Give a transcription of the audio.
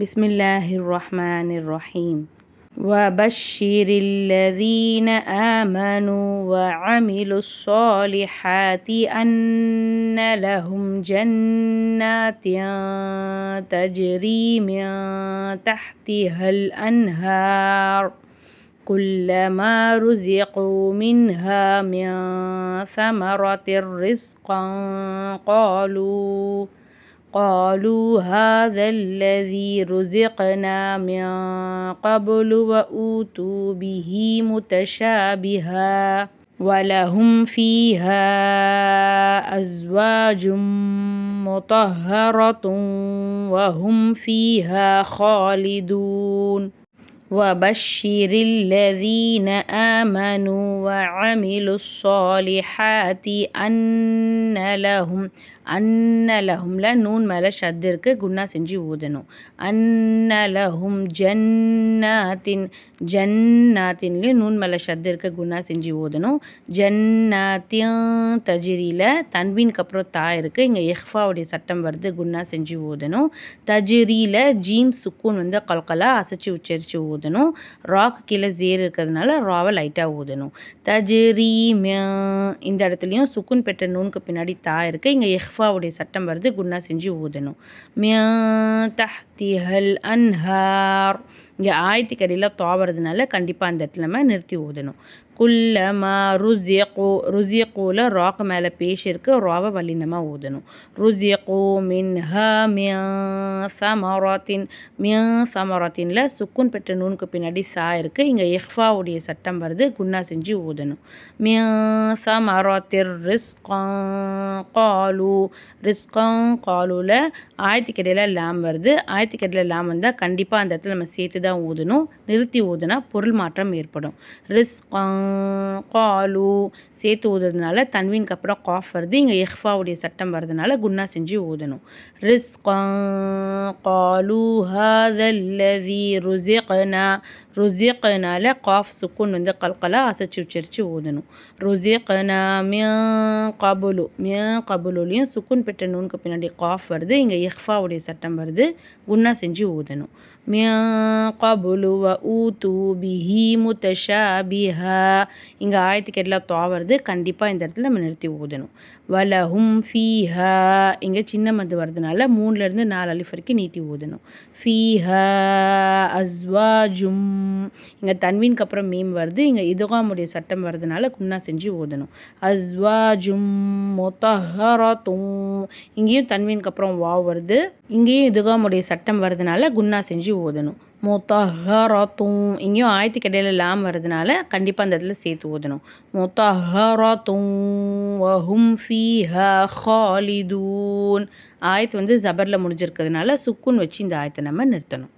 بسم الله الرحمن الرحيم وبشر الذين آمنوا وعملوا الصالحات أن لهم جنات تجري من تحتها الأنهار كلما رزقوا منها من ثمرة رزقا قالوا قالوا هذا الذي رزقنا من قبل وأوتوا به متشابها ولهم فيها أزواج مطهرة وهم فيها خالدون وبشر الذين آمنوا وعملوا الصالحات أن لهم அன்னலஹும்ல noon மேலே ஷத் இருக்குது குன்னா செஞ்சு ஊதணும் அன்னலஹும் ஜன்னாத்தின் ஜன்னாத்தின்லேயும் நூன் மேலே ஷத் இருக்குது குன்னா செஞ்சு ஊதணும் ஜன்னாத்தியும் தஜிரியில் தன்வீனுக்கு அப்புறம் தா இருக்குது இங்கே எஹ்ஃபாவுடைய சட்டம் வருது குன்னா செஞ்சு ஊதணும் தஜிரியில் ஜீம் சுக்கூன் வந்து கல்கலா அசைச்சு உச்சரித்து ஊதணும் ராக் கீழே ஜேர் இருக்கிறதுனால ராவை லைட்டாக ஊதணும். தஜிரி இந்த இடத்துலையும் சுக்குன் பெற்ற நூனுக்கு பின்னாடி தா இருக்குது இங்கே எஹ்ஃபாவுடைய சட்டம் வருது. குன்னா செஞ்சு ஊதணும். மியா தஹ்திஹல் அன்ஹார். இங்கே ஆயத்துக்கடியில் தோவறதுனால கண்டிப்பாக அந்த இடத்துல நம்ம நிறுத்தி ஊதணும். குல்லமா ருசியகோ ருசியகோவில் ராக்கு மேலே பேஷ் இருக்குது ராவை வல்லினமாக ஊதணும். ருசியகோ மின் ஹ மியா சமராத்தின் மியா சமராத்தின்ல சுக்குன் பெற்ற நூனுக்கு பின்னாடி சா இருக்குது இங்கே இஹ்ஃபாவுடைய சட்டம் வருது குன்னா செஞ்சு ஊதணும். மியா சமராத்திர் ரிஸ்கான் காலு ரிஸ்கான் காலுவில் ஆயத்துக்கிடையில் லேம் வருது. ஆயத்துக்கிடையில் லேம் வந்தால் கண்டிப்பாக அந்த இடத்துல நம்ம சேர்த்து தான் ஊதணும். நிறுத்தி ஊதுனா பொருள் மாற்றம் ஏற்படும். ரிஸ்கான் காலு சேர்த்து ஊதுறதுனால தன்வீனுக்கு அப்புறம் காஃப் வருது. இங்கே எஹ்ஃபாவுடைய சட்டம் வர்றதுனால குன்னா செஞ்சு ஊதணும். ரிஸ் காலு ஹதல்லதி ருசிக்னா ருசிக்னால காஃப் சுக்குன் வந்து கல்கலா அசைச்சு உச்சரித்து ஊதணும். ருசிக்னா மியா கபுலு மியா கபுலுலேயும் சுக்குன் பெற்ற நூனுக்கு பின்னாடி காஃப் வருது. இங்கே எஹ்ஃபாவுடைய சட்டம் வருது. குன்னா செஞ்சு ஊதணும். மியா கபுலு வ ஊத்து பிஹி முத்தஷாபிஹா. இங்கே ஆயத்துக்கு எல்லாம் தோவறது கண்டிப்பாக இந்த இடத்துல நம்ம நிறுத்தி ஊதணும். வலஹும் ஃபீஹா. இங்கே சின்ன மது வர்றதுனால மூணுலேருந்து நாலு அலிஃப் வரைக்கும் நீட்டி ஊதணும். ஃபீஹா அஸ்வாஜும். இங்கே தன்வீனுக்கு அப்புறம் மீம் வருது. இங்கே இதுகாமுடைய சட்டம் வர்றதுனால குன்னா செஞ்சு ஊதணும். அஸ்வாஜும் மொத்தஹரத்தும். இங்கேயும் தன்வீனுக்கு அப்புறம் வா வருது. இங்கேயும் இதுகாமுடைய சட்டம் வர்றதுனால குன்னா செஞ்சு ஓதணும் மொத்தஹரத்தும் இங்கேயும் ஆயத்துக்கு இடையில லாம் வர்றதுனால கண்டிப்பாக அந்த இடத்துல சேர்த்து ஓதணும் மொத்தஹரத்தும் வஹும் ஃபீஹா ஹாலிதூன். ஆயத்து வந்து ஜபரில் முடிஞ்சிருக்கிறதுனால சுக்குன் வச்சு இந்த ஆயத்தை நம்ம நிறுத்தணும்.